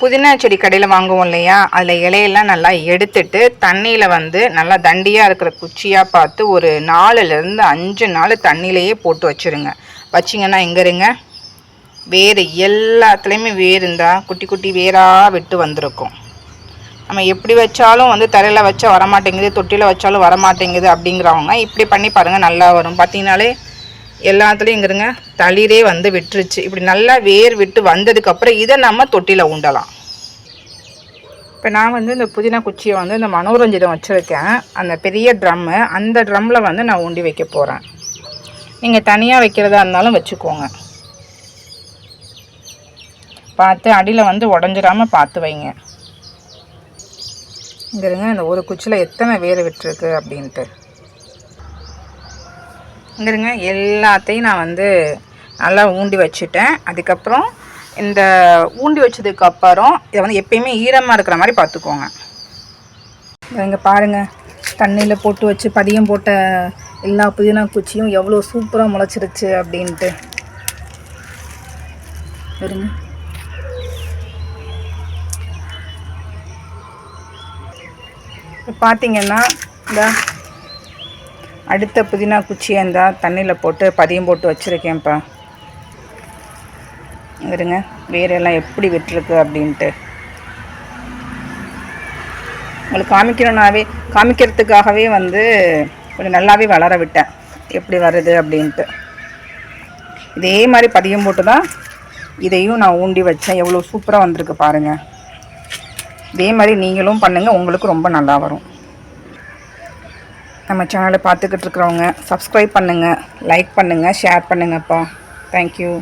புதினா செடி கடையில் வாங்குவோம் இல்லையா? அதில் இலையெல்லாம் நல்லா எடுத்துட்டு தண்ணியில் வந்து நல்லா தண்டியாக இருக்கிற குச்சியாக பார்த்து ஒரு நாலுலேருந்து அஞ்சு நாள் தண்ணியிலையே போட்டு வச்சுருங்க. வச்சிங்கன்னா எங்கே இருங்க? வேறு எல்லாத்துலேயுமே வேர் இருந்தால் குட்டி குட்டி வேராக விட்டு வந்திருக்கும். நம்ம எப்படி வச்சாலும் வந்து தரையில் வச்சா வரமாட்டேங்குது தொட்டியில் வச்சாலும் வரமாட்டேங்குது அப்படிங்கிறவங்க இப்படி பண்ணி பாருங்கள் நல்லா வரும். பார்த்தீங்கனாலே எல்லாத்துலேயும் இங்கிருங்க. தளிரே வந்து விட்டுருச்சு. இப்படி நல்லா வேர் விட்டு வந்ததுக்கப்புறம் இதை நம்ம தொட்டியில் உண்டலாம் இப்போ நான் வந்து இந்த புதினா குச்சியை வந்து இந்த மனோரஞ்சிதம் வச்சுருக்கேன். அந்த பெரிய ட்ரம்மு அந்த ட்ரம்மில் வந்து நான் ஊண்டி வைக்க போகிறேன் நீங்கள் தனியாக வைக்கிறதா இருந்தாலும் வச்சுக்கோங்க. பார்த்து அடியில் வந்து உடஞ்சிடாமல் பார்த்து வைங்க. இங்கிருங்க இந்த ஒரு குச்சியில் எத்தனை வேர் விட்டுருக்கு அப்படின்ட்டு. இங்கிருங்க எல்லாத்தையும் நான் வந்து நல்லா ஊண்டி வச்சுட்டேன். அதுக்கப்புறம் இந்த ஊண்டி வச்சதுக்கு அப்புறம் இதை வந்து எப்பயுமே ஈரமாக இருக்கிற மாதிரி பார்த்துக்கோங்க. இங்கே பாருங்கள் தண்ணியில் போட்டு வச்சு பதியம் போட்ட எல்லா புதினா குச்சியும் எவ்வளோ சூப்பராக முளைச்சிருச்சு அப்படின்ட்டு. வருங்க இப்போ பார்த்தீங்கன்னா இந்த அடுத்த புதினா குச்சியாக இருந்தால் தண்ணியில் போட்டு பதியம் போட்டு வச்சுருக்கேன்ப்பா. இருங்க வேரெல்லாம் எப்படி விட்டுருக்கு அப்படின்ட்டு. உங்களுக்கு காமிக்கணுன்னாவே காமிக்கிறதுக்காகவே வந்து கொஞ்சம் நல்லாவே வளர விட்டேன். எப்படி வருது அப்படின்ட்டு. இதே மாதிரி பதியம் போட்டு தான் இதையும் நான் ஊண்டி வச்சேன். எவ்வளோ சூப்பராக வந்திருக்கு பாருங்கள் இதே மாதிரி நீங்களும் பண்ணுங்கள் உங்களுக்கு ரொம்ப நல்லா வரும். நம்ம சேனலை பார்த்துக்கிட்டு இருக்கிறவங்க சப்ஸ்கிரைப் பண்ணுங்கள் லைக் பண்ணுங்கள் ஷேர் பண்ணுங்கப்பா. தேங்க்யூ